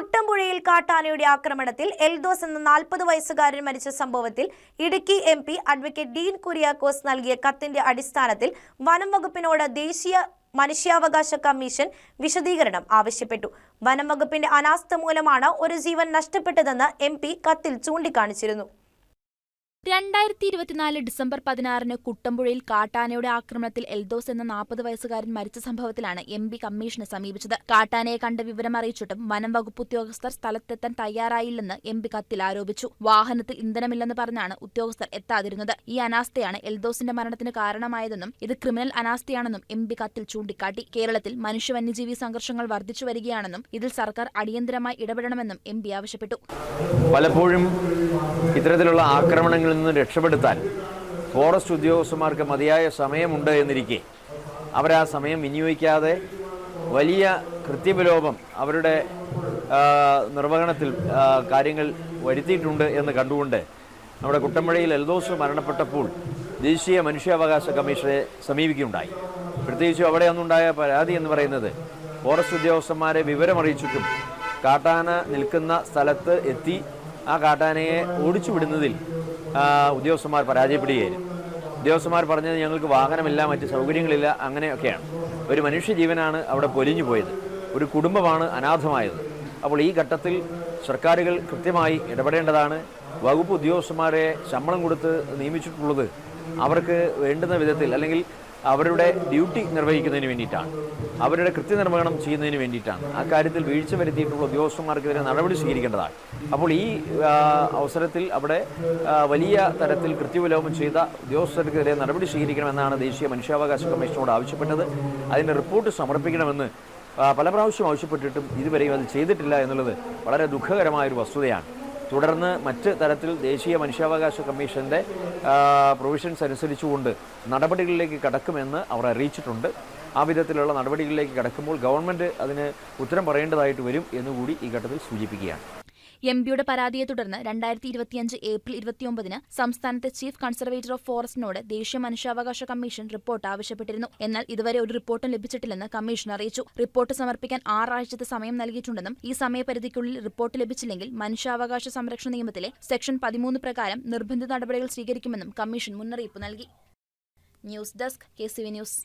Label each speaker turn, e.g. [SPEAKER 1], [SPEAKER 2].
[SPEAKER 1] കുട്ടമ്പുഴയിൽ കാട്ടാനയുടെ ആക്രമണത്തിൽ എൽദോസ് എന്ന നാൽപ്പത് വയസ്സുകാരൻ മരിച്ച സംഭവത്തിൽ Idukki M P advocate Dean Kuriakose നൽകിയ കത്തിന്റെ അടിസ്ഥാനത്തിൽ വനം വകുപ്പിനോട് ദേശീയ മനുഷ്യാവകാശ കമ്മീഷൻ വിശദീകരണം ആവശ്യപ്പെട്ടു. വനം വകുപ്പിന്റെ അനാസ്ഥ മൂലമാണ് ഒരു ജീവൻ നഷ്ടപ്പെട്ടതെന്ന് എം കത്തിൽ ചൂണ്ടിക്കാണിച്ചിരുന്നു.
[SPEAKER 2] രണ്ടായിരത്തി ഇരുപത്തിനാല് ഡിസംബർ പതിനാറിന് കുട്ടമ്പുഴയിൽ കാട്ടാനയുടെ ആക്രമണത്തിൽ എൽദോസ് എന്ന നാൽപ്പത് വയസ്സുകാരൻ മരിച്ച സംഭവത്തിലാണ് എം പി കമ്മീഷനെ സമീപിച്ചത്. കാട്ടാനയെ കണ്ട വിവരം അറിയിച്ചിട്ടും വനം വകുപ്പ് ഉദ്യോഗസ്ഥർ സ്ഥലത്തെത്താൻ തയ്യാറായില്ലെന്ന് എം പി കത്തിൽ ആരോപിച്ചു. വാഹനത്തിൽ ഇന്ധനമില്ലെന്ന് പറഞ്ഞാണ് ഉദ്യോഗസ്ഥർ എത്താതിരുന്നത്. ഈ അനാസ്ഥയാണ് എൽദോസിന്റെ മരണത്തിന് കാരണമായതെന്നും ഇത് ക്രിമിനൽ അനാസ്ഥയാണെന്നും എം പി കത്തിൽ ചൂണ്ടിക്കാട്ടി. കേരളത്തിൽ മനുഷ്യ വന്യജീവി സംഘർഷങ്ങൾ വർദ്ധിച്ചു വരികയാണെന്നും ഇതിൽ സർക്കാർ അടിയന്തരമായി ഇടപെടണമെന്നും എം പി ആവശ്യപ്പെട്ടു.
[SPEAKER 3] പലപ്പോഴും ഇത്തരത്തിലുള്ള ആക്രമണങ്ങളിൽ നിന്ന് രക്ഷപ്പെടുത്താൻ ഫോറസ്റ്റ് ഉദ്യോഗസ്ഥന്മാർക്ക് മതിയായ സമയമുണ്ട് എന്നിരിക്കെ. അവരാ സമയം വിനിയോഗിക്കാതെ വലിയ കൃത്യവിലോപം അവരുടെ നിർവഹണത്തിൽ കാര്യങ്ങൾ വരുത്തിയിട്ടുണ്ട് എന്ന് കണ്ടുകൊണ്ട് നമ്മുടെ കുട്ടമ്പഴയിൽ എൽദോസ് മരണപ്പെട്ടപ്പോൾ ദേശീയ മനുഷ്യാവകാശ കമ്മീഷനെ സമീപിക്കുകയുണ്ടായി. പ്രത്യേകിച്ചും അവിടെ അന്നുണ്ടായ പരാതി എന്ന് പറയുന്നത് ഫോറസ്റ്റ് ഉദ്യോഗസ്ഥന്മാരെ വിവരമറിയിച്ചിട്ടും കാട്ടാന നിൽക്കുന്ന സ്ഥലത്ത് എത്തി ആ കാട്ടാനയെ ഓടിച്ചു വിടുന്നതിൽ ആ, ഉദ്യോഗസ്ഥന്മാർ പരാജയപ്പെടുകയായിരുന്നു. ഉദ്യോഗസ്ഥന്മാർ പറഞ്ഞത് ഞങ്ങൾക്ക് വാഹനമില്ല മറ്റ് സൗകര്യങ്ങളില്ല അങ്ങനെയൊക്കെയാണ്. ഒരു മനുഷ്യജീവനാണ് അവിടെ പൊലിഞ്ഞു പോയത്. ഒരു കുടുംബമാണ് അനാഥമായത്. അപ്പോൾ ഈ ഘട്ടത്തിൽ സർക്കാരുകൾ കൃത്യമായി ഇടപെടേണ്ടതാണ്. വകുപ്പ് ഉദ്യോഗസ്ഥന്മാരെ ശമ്പളം കൊടുത്ത് നിയമിച്ചിട്ടുള്ളത് അവർക്ക് വേണ്ടുന്ന വിധത്തിൽ അല്ലെങ്കിൽ അവരുടെ ഡ്യൂട്ടി നിർവഹിക്കുന്നതിന് വേണ്ടിയിട്ടാണ്. അവരുടെ കൃത്യനിർവഹണം ചെയ്യുന്നതിന് വേണ്ടിയിട്ടാണ്. ആ കാര്യത്തിൽ വീഴ്ച വരുത്തിയിട്ടുള്ള ഉദ്യോഗസ്ഥന്മാർക്കെതിരെ നടപടി സ്വീകരിക്കേണ്ടതാണ്. അപ്പോൾ ഈ അവസരത്തിൽ അവിടെ വലിയ തരത്തിൽ കൃത്യവിലോപം ചെയ്ത ഉദ്യോഗസ്ഥർക്കെതിരെ നടപടി സ്വീകരിക്കണമെന്നാണ് ദേശീയ മനുഷ്യാവകാശ കമ്മീഷനോട് ആവശ്യപ്പെട്ടത്. അതിന്റെ റിപ്പോർട്ട് സമർപ്പിക്കണമെന്ന് പല പ്രാവശ്യം ആവശ്യപ്പെട്ടിട്ടും ഇതുവരെയും അത് ചെയ്തിട്ടില്ല എന്നുള്ളത് വളരെ ദുഃഖകരമായൊരു വസ്തുതയാണ്. തുടർന്ന് മറ്റ് തരത്തിൽ ദേശീയ മനുഷ്യാവകാശ കമ്മീഷന്റെ പ്രൊവിഷൻസ് അനുസരിച്ചുകൊണ്ട് നടപടികളിലേക്ക് കടക്കുമെന്ന് അവർ അറിയിച്ചിട്ടുണ്ട്. ആ വിധത്തിലുള്ള നടപടികളിലേക്ക് കടക്കുമ്പോൾ ഗവൺമെന്റ് അതിന് ഉത്തരം പറയേണ്ടതായിട്ട് വരും എന്നുകൂടി ഈ ഘട്ടത്തിൽ സൂചിപ്പിക്കുകയാണ്.
[SPEAKER 2] എം പിയുടെ പരാതിയെ തുടർന്ന് രണ്ടായിരത്തി ഇരുപത്തിയഞ്ച് ഏപ്രിൽ ഇരുപത്തിയൊമ്പതിന് സംസ്ഥാനത്തെ ചീഫ് കൺസർവേറ്റർ ഓഫ് ഫോറസ്റ്റിനോട് ദേശീയ മനുഷ്യാവകാശ കമ്മീഷൻ റിപ്പോർട്ട് ആവശ്യപ്പെട്ടിരുന്നു. എന്നാൽ ഇതുവരെ ഒരു റിപ്പോർട്ടും ലഭിച്ചിട്ടില്ലെന്ന് കമ്മീഷൻ അറിയിച്ചു. റിപ്പോർട്ട് സമർപ്പിക്കാൻ ആറാഴ്ചത്തെ സമയം നൽകിയിട്ടുണ്ടെന്നും ഈ സമയപരിധിക്കുള്ളിൽ റിപ്പോർട്ട് ലഭിച്ചില്ലെങ്കിൽ മനുഷ്യാവകാശ സംരക്ഷണ നിയമത്തിലെ സെക്ഷൻ പതിമൂന്ന് പ്രകാരം നിർബന്ധിത നടപടികൾ സ്വീകരിക്കുമെന്നും കമ്മീഷൻ മുന്നറിയിപ്പ് നൽകി. News desk K news.